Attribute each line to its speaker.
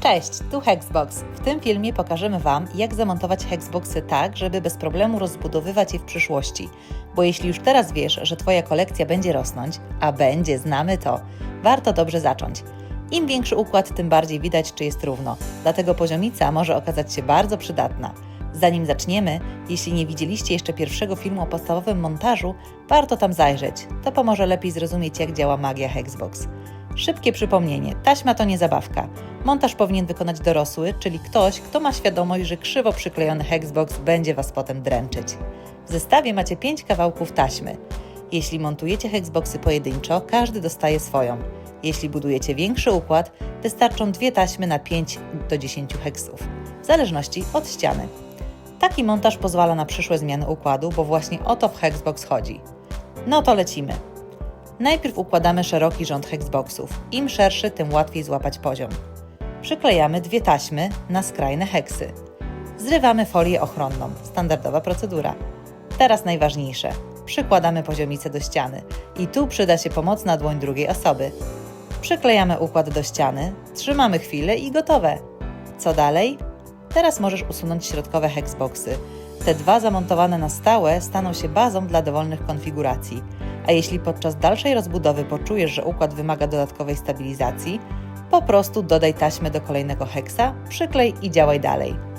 Speaker 1: Cześć, tu Hexbox. W tym filmie pokażemy Wam, jak zamontować Hexboxy tak, żeby bez problemu rozbudowywać je w przyszłości. Bo jeśli już teraz wiesz, że Twoja kolekcja będzie rosnąć, a będzie, znamy to, warto dobrze zacząć. Im większy układ, tym bardziej widać, czy jest równo. Dlatego poziomica może okazać się bardzo przydatna. Zanim zaczniemy, jeśli nie widzieliście jeszcze pierwszego filmu o podstawowym montażu, warto tam zajrzeć. To pomoże lepiej zrozumieć, jak działa magia Hexbox. Szybkie przypomnienie: taśma to nie zabawka. Montaż powinien wykonać dorosły, czyli ktoś, kto ma świadomość, że krzywo przyklejony Hexbox będzie Was potem dręczyć. W zestawie macie 5 kawałków taśmy. Jeśli montujecie Hexboxy pojedynczo, każdy dostaje swoją. Jeśli budujecie większy układ, wystarczą dwie taśmy na 5 do 10 heksów, w zależności od ściany. Taki montaż pozwala na przyszłe zmiany układu, bo właśnie o to w Hexbox chodzi. No to lecimy. Najpierw układamy szeroki rząd hexboxów. Im szerszy, tym łatwiej złapać poziom. Przyklejamy dwie taśmy na skrajne heksy. Zrywamy folię ochronną, standardowa procedura. Teraz najważniejsze. Przykładamy poziomicę do ściany i tu przyda się pomocna dłoń drugiej osoby. Przyklejamy układ do ściany, trzymamy chwilę i gotowe. Co dalej? Teraz możesz usunąć środkowe hexboxy. Te dwa zamontowane na stałe staną się bazą dla dowolnych konfiguracji. A jeśli podczas dalszej rozbudowy poczujesz, że układ wymaga dodatkowej stabilizacji, po prostu dodaj taśmę do kolejnego heksa, przyklej i działaj dalej.